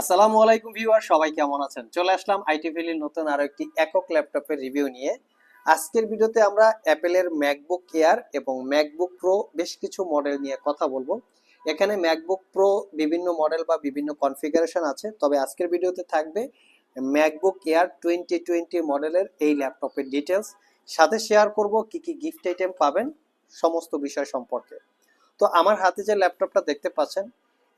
আসসালামু আলাইকুম ভিউয়ার, সবাই কেমন আছেন? চলে আসলাম আইটি ভ্যালির নতুন আরও একটি একক ল্যাপটপের রিভিউ নিয়ে। আজকের ভিডিওতে আমরা অ্যাপেলের ম্যাকবুক এয়ার এবং ম্যাকবুক প্রো বেশ কিছু মডেল নিয়ে কথা বলব। এখানে ম্যাকবুক প্রো বিভিন্ন মডেল বা বিভিন্ন কনফিগারেশন আছে, তবে আজকের ভিডিওতে থাকবে ম্যাকবুক এয়ার টোয়েন্টি টোয়েন্টি মডেলের এই ল্যাপটপের ডিটেলস সাথে শেয়ার করব কি কি গিফট আইটেম পাবেন, সমস্ত বিষয় সম্পর্কে। তো আমার হাতে যে ল্যাপটপটা দেখতে পাচ্ছেন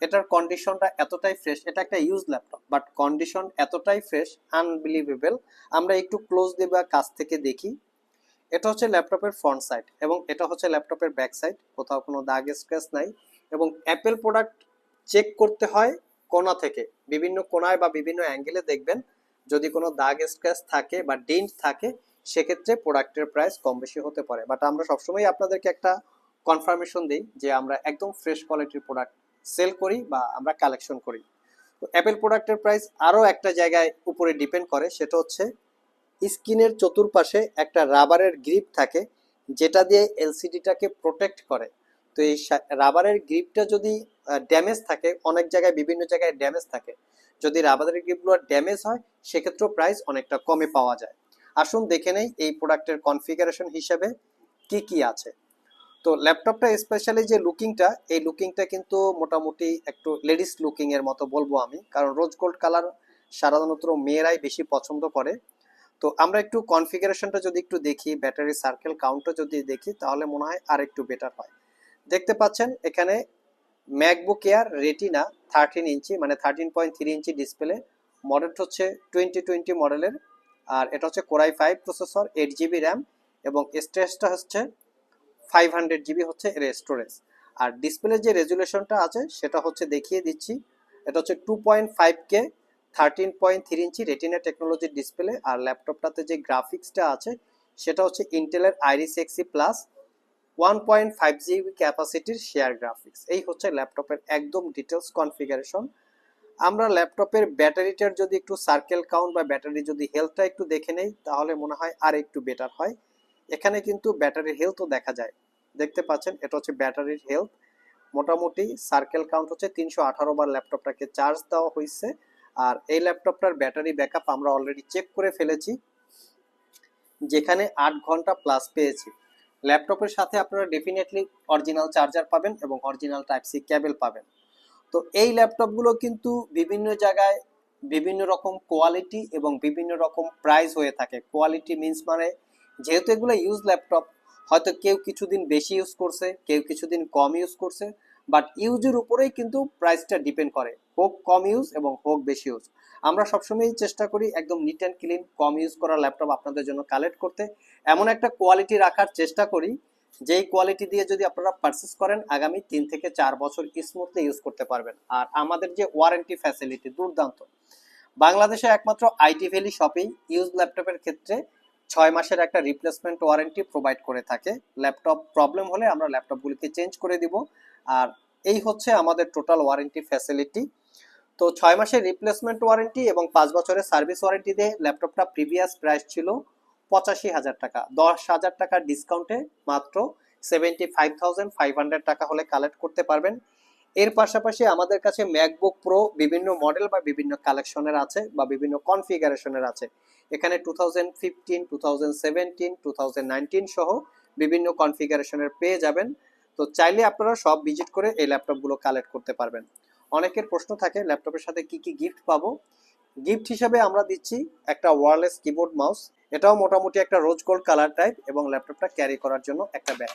এটার কন্ডিশনটা এতটাই ফ্রেশ এটা একটা ইউজ ল্যাপটপ বাট কন্ডিশন এতটাই ফ্রেশ আনবিলিভেবল আমরা একটু ক্লোজ দিয়ে বা কাছ থেকে দেখি। এটা হচ্ছে ল্যাপটপের ফ্রন্ট সাইড এবং এটা হচ্ছে ল্যাপটপের ব্যাক সাইড কোথাও কোনো দাগ স্ক্র্যাচ নাই এবং অ্যাপেল প্রোডাক্ট চেক করতে হয় কোনা থেকে। বিভিন্ন কোনায় বা বিভিন্ন অ্যাঙ্গেলে দেখবেন, যদি কোনো দাগ স্ক্র্যাচ থাকে বা ডেন্ট থাকে, সেক্ষেত্রে প্রোডাক্টের প্রাইস কম বেশি হতে পারে। বাট আমরা সবসময় আপনাদেরকে একটা কনফার্মেশন দিই যে আমরা একদম ফ্রেশ কোয়ালিটির প্রোডাক্ট সেল করি বা আমরা কালেকশন করি। তো অ্যাপেল প্রোডাক্টের প্রাইস আরও একটা জায়গায় উপরে ডিপেন্ড করে, সেটা হচ্ছে স্কিনের চতুর্পাশে একটা রাবারের গ্রিপ থাকে, যেটা দিয়ে এলসিডিটাকে প্রোটেক্ট করে। তো এই রাবারের গ্রিপটা যদি ড্যামেজ থাকে, অনেক জায়গায়, বিভিন্ন জায়গায় ড্যামেজ থাকে, যদি রাবারের গ্রিপগুলো ড্যামেজ হয়, সেক্ষেত্রেও প্রাইস অনেকটা কমে পাওয়া যায়। আসুন দেখে নেই এই প্রোডাক্টের কনফিগারেশন হিসেবে কি কি আছে। তো ল্যাপটপটা স্পেশালি যে লুকিংটা এই লুকিংটা কিন্তু মোটামুটি একটু লেডিস লুকিং এর মতো বলব আমি। কারণ রোজ গোল্ড কালার সাধারণত মেয়েরাই বেশি পছন্দ করে। তো আমরা একটু কনফিগারেশনটা যদি একটু দেখি ব্যাটারি সার্কেল কাউন্টটা যদি দেখি, তাহলে মনে হয় আর একটু বেটার হয়। দেখতে পাচ্ছেন, এখানে MacBook Air Retina thirteen inch মানে thirteen point three inch display মডেলটা হচ্ছে টোয়েন্টি টোয়েন্টি মডেলের আর এটা হচ্ছে core i five processor eight GB RAM এবং স্টোরেজটা হচ্ছে ফাইভ হান্ড্রেড জিবি হচ্ছে এর স্টোরেজ আর ডিসপ্লের যে রেজুলেশনটা আছে, সেটা হচ্ছে দেখিয়ে দিচ্ছি। এটা হচ্ছে two point five K thirteen point three inch Retina টেকনোলজির ডিসপ্লে আর ল্যাপটপটাতে যে গ্রাফিক্সটা আছে, সেটা হচ্ছে ইন্টেলের Iris Xe plus one point five GB ক্যাপাসিটির share graphics এই হচ্ছে ল্যাপটপের একদম ডিটেলস কনফিগারেশন আমরা ল্যাপটপের ব্যাটারিটার যদি একটু সার্কেল কাউন্ট বা ব্যাটারি যদি হেলথটা একটু দেখে নেই, তাহলে মনে হয় আর একটু বেটার হয়। এখানে কিন্তু ব্যাটারির হেলথও দেখা যায়। দেখতে পাচ্ছেন, এটা হচ্ছে ব্যাটারির হেলথ মোটামুটি সার্কেল কাউন্ট হচ্ছে তিনশো আঠারো বার ল্যাপটপটাকে চার্জ দেওয়া হয়েছে। আর এই ল্যাপটপটার ব্যাটারি ব্যাকআপ আমরা অলরেডি চেক করে ফেলেছি। যেখানে আট ঘণ্টা প্লাস পেয়েছি। ল্যাপটপের সাথে আপনারা ডেফিনেটলি অরিজিনাল চার্জার পাবেন এবং অরিজিনাল টাইপ সি কেবল পাবেন। তো এই ল্যাপটপগুলো কিন্তু বিভিন্ন জায়গায় বিভিন্ন রকম কোয়ালিটি এবং বিভিন্ন রকম প্রাইস হয়ে থাকে। কোয়ালিটি মিন্স মানে যেহেতু এগুলো ইউজ ল্যাপটপ হয়তো কেউ কিছুদিন বেশি ইউজ করছে, কেউ কিছুদিন কম ইউজ করছে বাট ইউজের উপরেই কিন্তু প্রাইসটা ডিপেন্ড করে। হোক কম ইউজ এবং হোক বেশি ইউজ আমরা সবসময়ই চেষ্টা করি একদম নিট অ্যান্ড ক্লিন কম ইউজ করা ল্যাপটপ আপনাদের জন্য কালেক্ট করতে। এমন একটা কোয়ালিটি রাখার চেষ্টা করি, যেই কোয়ালিটি দিয়ে যদি আপনারা পারচেস করেন, আগামী তিন থেকে চার বছর স্মুথলি ইউজ করতে পারবেন। আর আমাদের যে ওয়ারেন্টি ফ্যাসিলিটি দুর্দান্ত। বাংলাদেশে একমাত্র আইটি ভ্যালি শপিং ইউজ ল্যাপটপের ক্ষেত্রে ছয় মাসের একটা রিপ্লেসমেন্ট ওয়ারেন্টি প্রোভাইড করে থাকে। ল্যাপটপ প্রবলেম হলে আমরা ল্যাপটপগুলিকে চেঞ্জ করে দিব। আর এই হচ্ছে আমাদের টোটাল ওয়ারেন্টি ফ্যাসিলিটি তো ছয় মাসের রিপ্লেসমেন্ট ওয়ারেন্টি এবং পাঁচ বছরের সার্ভিস ওয়ারেন্টি দিয়ে ল্যাপটপটা প্রিভিয়াস প্রাইস ছিল পঁচাশি হাজার টাকা। দশ হাজার টাকার ডিসকাউন্টে মাত্র seventy five thousand five hundred টাকা হলে কালেক্ট করতে পারবেন। এর পাশাপাশি আমাদের কাছে ম্যাকবুক প্রো বিভিন্ন মডেল বা বিভিন্ন কালেকশনের আছে বা বিভিন্ন কনফিগারেশনের আছে। এখানে two thousand fifteen two thousand seventeen two thousand nineteen সহ বিভিন্ন কনফিগারেশনের পেয়ে যাবেন। তো চাইলে আপনারা সব ভিজিট করে এই ল্যাপটপগুলো কালেক্ট করতে পারবেন। অনেকের প্রশ্ন থাকে ল্যাপটপের সাথে কি কি গিফট পাবো? গিফট হিসাবে আমরা দিচ্ছি একটা ওয়ারলেস কিবোর্ড মাউস এটাও মোটামুটি একটা রোজ গোল্ড কালার টাইপ এবং ল্যাপটপটা ক্যারি করার জন্য একটা ব্যাগ